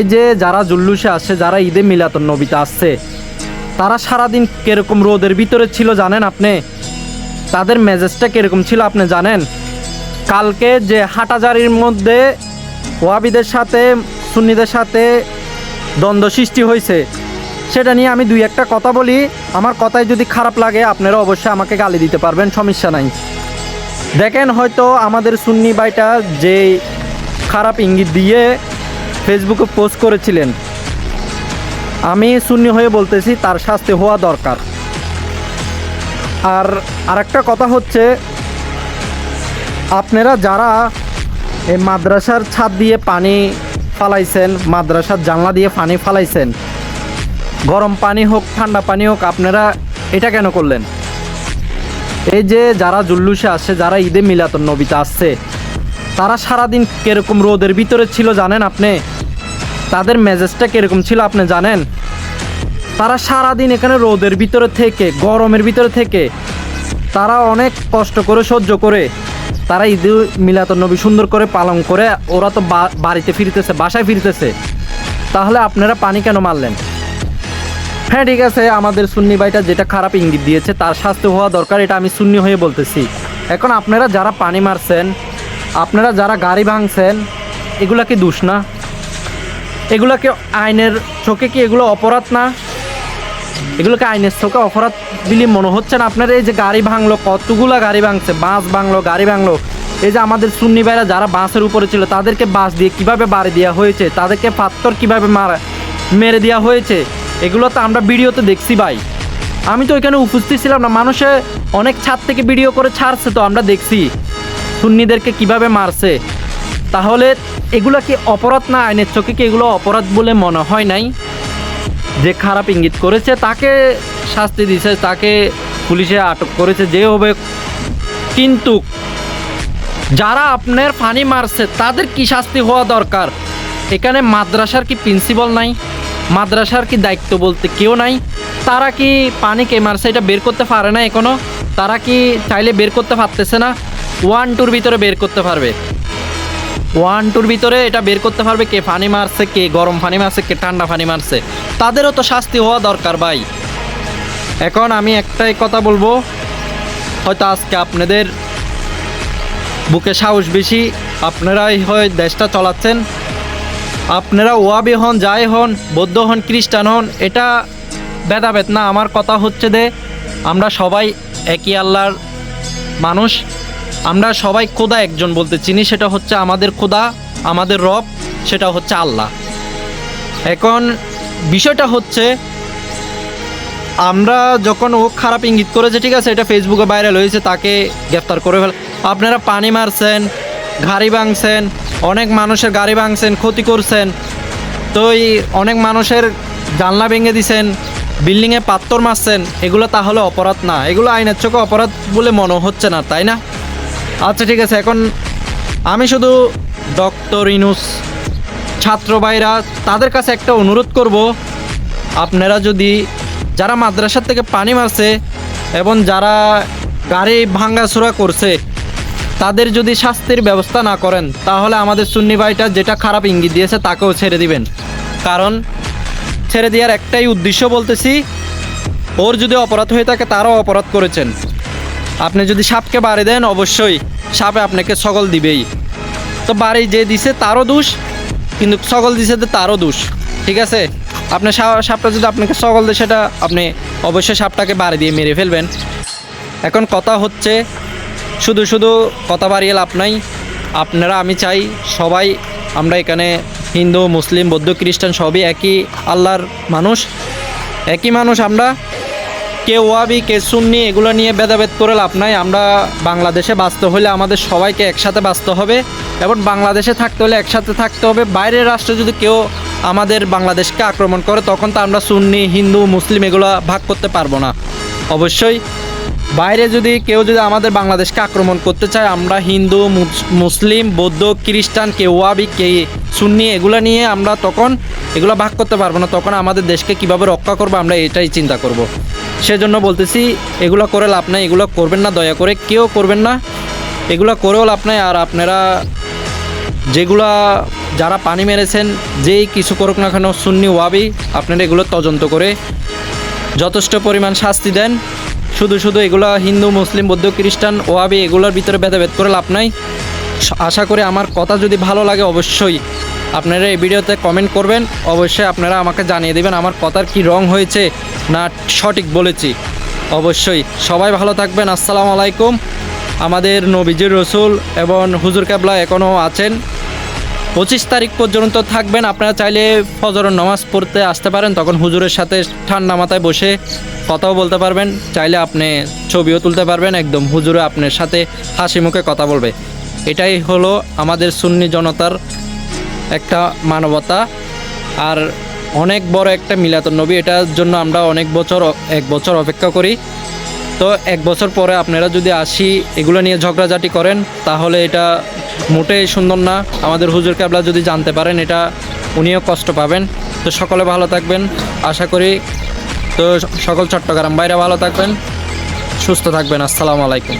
এই যে যারা জুল্লুসে আসছে যারা ঈদে মিলাতন নবীতে আসছে তারা সারাদিন কীরকম রোদের ভিতরে ছিল জানেন আপনি? তাদের মেজাজটা কীরকম ছিল আপনি জানেন? কালকে যে হাটাজারির মধ্যে ওয়াবিদের সাথে, সুন্নিদের সাথে দ্বন্দ্ব সৃষ্টি হয়েছে, সেটা নিয়ে আমি দুই একটা কথা বলি। আমার কথায় যদি খারাপ লাগে, আপনারা অবশ্যই আমাকে গালি দিতে পারবেন, সমস্যা নাই। দেখেন হয়তো আমাদের সুন্নি ভাইটা যে খারাপ ইঙ্গিত দিয়ে ফেসবুকে পোস্ট করেছিলেন। আমি শূন্য হয়ে বলতেছি, তার শাস্তি হওয়া দরকার। আর আরেকটা কথা হচ্ছে, আপনারা যারা এই মাদ্রাসার ছাদ দিয়ে পানি ফালাইছেন, মাদ্রাসার জানলা দিয়ে পানি ফালাইছেন, গরম পানি হোক, ঠান্ডা পানি হোক, আপনারা এটা কেন করলেন? এই যে যারা জুল্লুসে আসছে যারা ঈদে মিলাতন নবীতে আসছে, তারা সারাদিন কীরকম রোদের ভিতরে ছিল জানেন আপনি? তাদের মেজাজটা কীরকম ছিল আপনি জানেন? তারা সারাদিন এখানে রোদের ভিতরে থেকে, গরমের ভিতরে থেকে, তারা অনেক কষ্ট করে, সহ্য করে, তারা ঈদ মিলাতন নবী সুন্দর করে পালন করে, ওরা তো বাড়িতে ফিরতেছে, বাসায় ফিরতেছে। তাহলে আপনারা পানি কেন মারলেন? হ্যাঁ ঠিক আছে, আমাদের সুন্নি ভাইটা যেটা খারাপ ইঙ্গিত দিয়েছে, তার শাস্তি হওয়া দরকার, এটা আমি সুন্নি হয়ে বলতেছি। এখন আপনারা যারা পানি মারছেন, আপনারা যারা গাড়ি ভাঙছেন, এগুলা কি দোষ না? এগুলা কি আইনের চোখে কি এগুলো অপরাধ না? এগুলোকে আইনের চোখে অপরাধ দিলে মনে হচ্ছে না? আপনার এই যে গাড়ি ভাঙলো, কতগুলো গাড়ি ভাঙছে? বাঁশ ভাঙলো, গাড়ি ভাঙলো। এই যে আমাদের সুন্নি ভাইরা যারা বাঁশের উপরে ছিল, তাদেরকে বাঁশ দিয়ে কীভাবে বাড়ি দেওয়া হয়েছে? তাদেরকে পাত্তর কীভাবে মারা, মেরে দেওয়া হয়েছে? এগুলো তো আমরা ভিডিওতে দেখছি ভাই। আমি তো ওইখানে উপস্থিত ছিলাম না। মানুষে অনেক ছাদ থেকে ভিডিও করে ছাড়ছে তো আমরা দেখছি। সুন্নিদেরকে কীভাবে মারছে? তাহলে এগুলো কি অপরাধ? না, আইনের চোখে কি এগুলো অপরাধ বলে মনে হয় নাই? যে খারাপ ইঙ্গিত করেছে, তাকে শাস্তি দিছে, তাকে পুলিশে আটক করেছে, যে হবে কিন্তু যারা আপনার পানি মারছে, তাদের কি শাস্তি হওয়া দরকার? এখানে মাদ্রাসার কি প্রিন্সিপাল নাই? মাদ্রাসার কি দায়িত্ব বলতে কেউ নাই? তারা কি পানি কে মারছে, এটা বের করতে পারে না এখনও? তারা কি চাইলে বের করতে পারতেছে না? ওয়ান টুর ভিতরে বের করতে পারবে। ওয়ান টুর ভিতরে এটা বের করতে পারবে কে পানি মারছে, কে গরম পানি মারছে, কে ঠান্ডা পানি মারছে। তাদেরও তো শাস্তি হওয়া দরকার ভাই। এখন আমি একটাই কথা বলব, হয়তো আজকে আপনাদের বুকে সাহস বেশি, আপনারাই হয় দেশটা চালাচ্ছেন। আপনারা ওয়াবি হন, যাই হন, বৌদ্ধ হন, খ্রিস্টান হন, এটা ভেদাভেদ না। আমার কথা হচ্ছে যে, আমরা সবাই একই আল্লাহর মানুষ। আমরা সবাই খোদা একজন বলতে চিনি, সেটা হচ্ছে আমাদের খোদা, আমাদের রব, সেটা হচ্ছে আল্লাহ। এখন বিষয়টা হচ্ছে, আমরা যখন ও খারাপ ইঙ্গিত করেছে, ঠিক আছে, এটা ফেসবুকে ভাইরাল হয়েছে, তাকে গ্রেফতার করে ফেল আপনারা পানি মারছেন গাড়ি ভাঙছেন, অনেক মানুষের গাড়ি ভাঙছেন, ক্ষতি করছেন, তো এই অনেক মানুষের জানলা ভেঙে দিছেন, বিল্ডিংয়ে পাত্তর মারছেন, এগুলো তাহলে অপরাধ না। এগুলো আইনের চোখে অপরাধ বলে মনে হচ্ছে না, তাই না? আচ্ছা ঠিক আছে, এখন আমি শুধু ডক্টর ইনুস, ছাত্র ভাইরা তাদের কাছে একটা অনুরোধ করব। আপনারা যদি যারা মাদ্রাসার থেকে পানি মারছে এবং যারা গাড়ি ভাঙ্গাচোরা করছে, তাদের যদি শাস্তির ব্যবস্থা না করেন, তাহলে আমাদের সুন্নি ভাইটা যেটা খারাপ ইঙ্গিত দিয়েছে তাকেও ছেড়ে দিবেন। কারণ ছেড়ে দেওয়ার একটাই উদ্দেশ্য বলতেছি, ওর যদি অপরাধ হয়ে থাকে, তারও অপরাধ করেছেন। আপনি যদি সাপকে বাড়ি দেন, অবশ্যই সাপে আপনাকে সকল দিবেই। তো বাড়ি যে দিছে তারও দোষ, কিন্তু সকল দিছে তো তারও দোষ, ঠিক আছে? আপনি সা- সাপটা যদি আপনাকে সকল দেয়, সেটা আপনি অবশ্যই সাপটাকে বাড়ি দিয়ে মেরে ফেলবেন। এখন কথা হচ্ছে, শুধু শুধু কথা বাড়িয়ে লাভ নাই, আপনারা, আমি চাই সবাই, আমরা এখানে হিন্দু, মুসলিম, বৌদ্ধ, খ্রিস্টান, সবই একই আল্লাহর মানুষ, একই মানুষ আমরা। কে ওয়াবি, কে সুন্নি, এগুলো নিয়ে ভেদাভেদ করে লাভ নাই। আমরা বাংলাদেশে বাঁচতে হলে আমাদের সবাইকে একসাথে বাঁচতে হবে এবং বাংলাদেশে থাকতে হলে একসাথে থাকতে হবে। বাইরের রাষ্ট্রে যদি কেউ আমাদের বাংলাদেশকে আক্রমণ করে, তখন তো আমরা সুন্নি, হিন্দু, মুসলিম এগুলো ভাগ করতে পারব না। অবশ্যই বাইরে যদি কেউ যদি আমাদের বাংলাদেশকে আক্রমণ করতে চায়, আমরা হিন্দু, মুস- মুসলিম, বৌদ্ধ, খ্রিস্টান, কে ওয়াবি, কে সুন্নি এগুলো নিয়ে আমরা তখন এগুলো ভাগ করতে পারব না। তখন আমাদের দেশকে কীভাবে রক্ষা করব আমরা এটাই চিন্তা করব। সেজন্য বলতেছি, এগুলো করে লাভ নাই, এগুলো করবেন না, দয়া করে কেউ করবেন না। এগুলো করেও লাভ নাই, আর আপনারা যেগুলা যারা পানি মেরেছেন, যেই কিছু করুক না কেন, সুন্নি ওয়াবি, আপনারা এগুলো তদন্ত করে যথেষ্ট পরিমাণ শাস্তি দেন। শুধু শুধু এগুলো হিন্দু, মুসলিম, বৌদ্ধ, খ্রিস্টান ওয়াবি, এগুলোর ভিতরে ভেদাভেদ করে লাভ নাই। আশা করি আমার কথা যদি ভালো লাগে, অবশ্যই আপনারা এই ভিডিওতে কমেন্ট করবেন। অবশ্যই আপনারা আমাকে জানিয়ে দেবেন আমার কথার কি রং হয়েছে না সঠিক বলেছি। অবশ্যই সবাই ভালো থাকবেন। আসসালামু আলাইকুম। আমাদের নবীজির রসুল এবং হুজুর কাবলা এখনও আছেন। পঁচিশ তারিখ পর্যন্ত থাকবেন। আপনারা চাইলে ফজরের নামাজ পড়তে আসতে পারেন। তখন হুজুরের সাথে ঠান্ডা মাথায় বসে কথাও বলতে পারবেন। চাইলে আপনি ছবিও তুলতে পারবেন। একদম হুজুরে আপনার সাথে হাসি মুখে কথা বলবে। এটাই হলো আমাদের সুন্নি জনতার একটা মানবতা আর অনেক বড় একটা মিলাতুন নবী। এটার জন্য আমরা অনেক বছর এক বছর অপেক্ষা করি। তো এক বছর পরে আপনারা যদি আসি এগুলো নিয়ে ঝগড়াঝাটি করেন, তাহলে এটা মোটেই সুন্দর না। আমাদের হুজুর কাবলা যদি জানতে পারেন, এটা উনিও কষ্ট পাবেন। তো সকলে ভালো থাকবেন। আশা করি তো সকল চট্টগ্রাম বাইরে ভালো থাকবেন, সুস্থ থাকবেন। আসসালামু আলাইকুম।